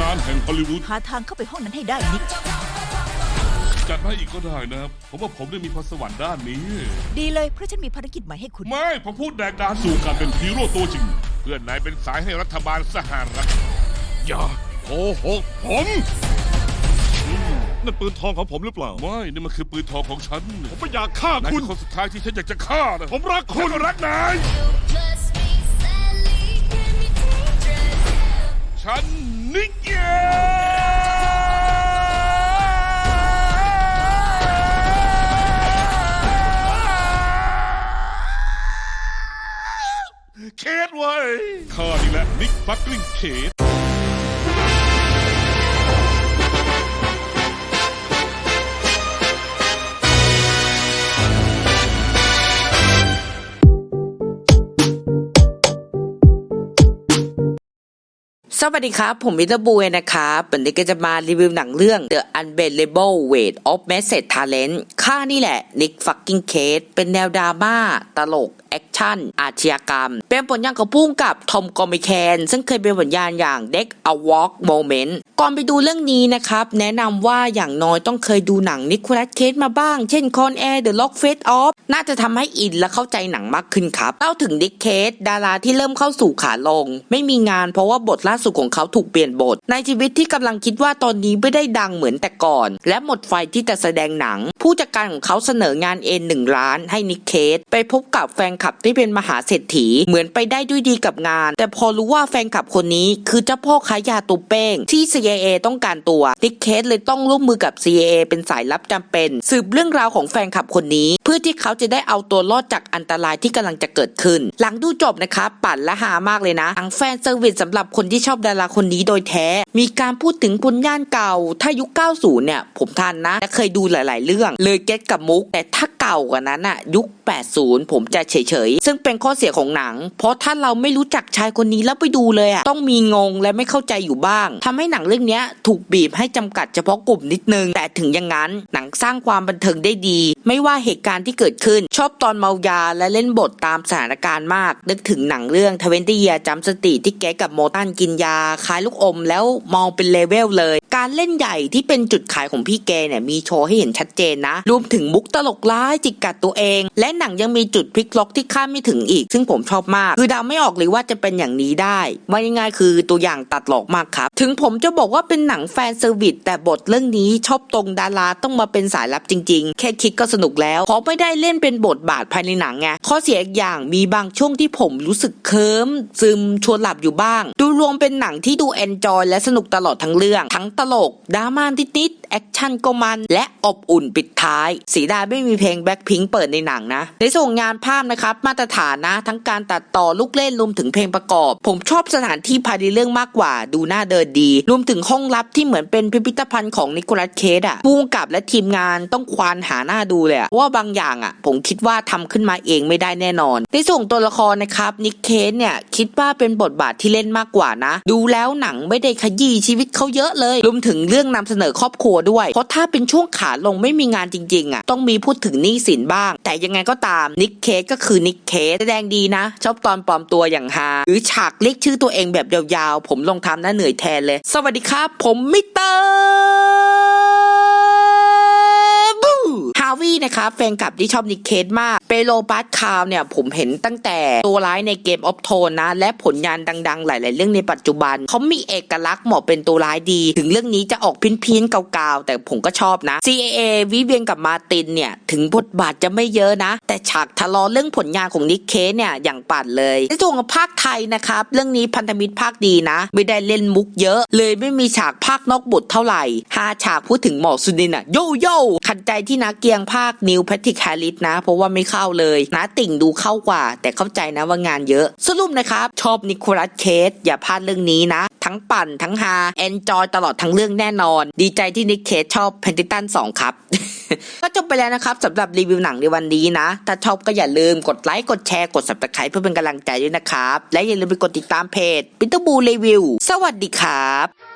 ำนานแห่งฮอลลีวูดหาทางเข้าไปห้องนั้นให้ได้นิก จัดให้อีกก็ได้นะครับ ผมว่าผมได้มีพรสวรรค์ด้านนี้ ดีเลยเพราะฉันมีภารกิจใหม่ให้คุณ ไม่ ผมพูดแดกดานสู่การเป็นฮีโร่ตัวจริง เพื่อนนายเป็นสายให้รัฐบาลสหรัฐอย่าโกหกผมนั่นปืนทองของผมหรือเปล่า ไม่นี่มันคือปืนทองของฉัน ผมไม่อยากฆ่านายคุคืณอคนสุดท้ายที่ฉันอยากจะฆ่านะผมรักคุคุณณก็รักนาย Just me, Sally, give me dangerous. ฉัน และนิกฟักลิ่งเคสสวัสดีครับ ผมมิสเตอร์บูเอนะครับวันนี้ก็จะมารีวิวหนังเรื่อง The Unbelievable Weight of Massive Talent ค่านี่แหละ Nick Fucking Cage เป็นแนวดราม่า ตลก แอค ชั่น อาชญากรรม เป็นผลงานของพุ่งกับทอมกอมิแคน ซึ่งเคยเป็นผลงานอย่าง Deck a Walk Moment ก่อนไปดูเรื่องนี้นะครับ แนะนำว่าอย่างน้อยต้องเคยดูหนังนิโคลัสเคสมาบ้าง เช่น Con Air The Lock Face Off น่าจะทำให้อินและเข้าใจหนังมากขึ้นครับเล่าถึงดิกเคสดาราที่เริ่มเข้าสู่ขาลง ไม่มีงานเพราะว่าบทล่าสุดของเขาถูกเปลี่ยนบท ในชีวิตที่กำลังคิดว่าตอนนี้ไม่ได้ดังเหมือนแต่ก่อน และหมดไฟที่จะแสดงหนัง ผู้จัดการของเขาเสนองานเอ็นหนึ่งล้านให้นิกเคสไปพบกับแฟนคลับที่เป็นมหาเศรษฐี เหมือนไปได้ด้วยดีกับงาน แต่พอรู้ว่าแฟนคลับคนนี้คือเจ้าพ่อขายยาตุเป้ง ที่ CIA ต้องการตัวนิกเคสเลยต้องร่วมมือกับ CIA เป็นสายลับจำเป็น สืบเรื่องราวของแฟนคลับคนนี้ เพื่อที่เขาจะได้เอาตัวรอดจากอันตรายที่กำลังจะเกิดขึ้น หลังดูจบนะครับปั่นและหามากเลยนะทั้งแฟนเซอร์วิสสำหรับคนที่ชอบดาราคนนี้โดยแท้ มีการพูดถึงผลงานเก่าถ้ายุค 90 เนี่ยผมทันนะและเคยดูหลาย ๆ เรื่องเลยเก็ตกับมุก แต่ถ้าเก่ากว่านั้นอะยุค 80 ผมจะเฉยๆ ซึ่งเป็นข้อเสียของหนัง เพราะถ้าเราไม่รู้จักชายคนนี้แล้วไปดูเลยอะต้องมีงงและไม่เข้าใจอยู่บ้างทำให้หนังเรื่องนี้ถูกบีบให้จำกัดเฉพาะกลุ่มนิดนึง แต่ถึงอย่างนั้นหนังสร้างความบันเทิงได้ดี ไม่ว่าเหตุการณ์ที่เกิดขึ้น ชอบตอนเมายาและเล่นบทตามสถานการณ์มาก นึกถึงหนังเรื่องทเวนตี้เยจำสติที่แกกับโมตันกินยาคล้ายลูกอม แล้วมองเป็นเลเวลเลย การเล่นใหญ่ที่เป็นจุดขายของพี่แกเนี่ยมีโชว์ให้เห็นชัดเจนนะรวมถึงมุกตลกร้ายจิกกัดตัวเอง และหนังยังมีจุดพลิกล็อกที่คาดไม่ถึงอีก ซึ่งผมชอบมาก คือเดาไม่ออกเลยว่าจะเป็นอย่างนี้ได้ว่าง่ายๆคือตัวอย่างตัดหลอกมากครับ ถึงผมจะบอกว่าเป็นหนังแฟนเซอร์วิสแต่บทเรื่องนี้ชอบตรงดาราต้องมาเป็นสายลับจริง ๆ แค่คิดก็สนุกแล้วเพราะไม่ได้เล่นเป็นบทบาทภายในหนังไงข้อเสียอีกอย่างมีบางช่วงที่ผมรู้สึกเคิมซึมชวนหลับอยู่บ้าง ดูรวมเป็นหนังที่ดูเอนจอยและสนุกตลอดทั้งเรื่อง ทั้งตลกดราม่านิดๆแอคชั่นก็มัน และอบอุ่นปิด ท้าย สีดาไม่มีเพลงแบ็คพิงเปิดในหนังนะ ในส่วนงานภาพนะครับ มาตรฐานนะ ทั้งการตัดต่อลูกเล่นรวมถึงเพลงประกอบ ผมชอบสถานที่ภายในเรื่องมากกว่า ดูน่าเดินดี รวมถึงห้องลับที่เหมือนเป็นพิพิธภัณฑ์ของนิโคลัสเคสอะผู้กำกับและทีมงานต้องควานหาหน้าดูเลยอะว่าบางอย่างอะผมคิดว่าทำขึ้นมาเองไม่ได้แน่นอน ในส่วนตัวละครนะครับนิกเคสเนี่ยคิดว่าเป็นบทบาทที่เล่นมากกว่านะ ดูแล้วหนังไม่ได้ขยี้ชีวิตเขาเยอะเลย รวมถึงเรื่องนำเสนอครอบครัวด้วย เพราะถ้าเป็นช่วงขาลงไม่มีงานจริงๆอะต้องมีพูดถึงหนี้สินบ้าง แต่ยังไงก็ตามนิกเคสก็คือนิกเคสแสดงดีนะ ชอบตอนปลอมตัวอย่างฮาหรือฉากเรียกชื่อตัวเองแบบยาวๆ ผมลงทำน่าเหนื่อยแทนเลย สวัสดีครับ ผมมิสเตอร์ฮาวินะครับแฟนคลับที่ชอบนิกเคสมาก เปโลปาสคาวเนี่ยผมเห็นตั้งแต่ตัวร้ายในเกมออฟโทนนะ และผลงานดัง ๆ หลาย ๆ เรื่องในปัจจุบัน เขามีเอกลักษณ์เหมาะเป็นตัวร้ายดี ถึงเรื่องนี้จะออกเพี้ยนๆเก่าๆ แต่ผมก็ชอบนะ CAA วิเวียนกับมาตินเนี่ย ถึงบทบาทจะไม่เยอะนะ แต่ฉากทะเลาะเรื่องผลงานของนิกเคสเนี่ยอย่างปั่นเลยในส่วนของภาคไทยนะครับเรื่องนี้พันธมิตรภาคดีนะ ไม่ได้เล่นมุกเยอะ เลยไม่มีฉากภาคนอกบทเท่าไหร่หาฉากพูดถึงหมอสุนินอะโยโย่ขัดใจที่นาเกียงภาคนิวแพทริกแฮริสนะ เพราะว่าไม่เข้าเลยนะติ่งดูเข้ากว่า แต่เข้าใจนะว่างานเยอะ สรุปนะครับ ชอบนิโคลัสเคสอย่าพลาดเรื่องนี้นะ ทั้งปั่นทั้งฮาเอนจอยตลอดทั้งเรื่องแน่นอน ดีใจที่นิกเคสชอบเพนติตัน2ครับก็จบไปแล้วนะครับสำหรับรีวิวหนังในวันนี้นะ ถ้าชอบก็อย่าลืมกดไลค์กดแชร์กด subscribe เพื่อเป็นกำลังใจด้วยนะครับ และอย่าลืมไปกดติดตามเพจปิ t เตอร์บูรีวิวสวัสดีครับ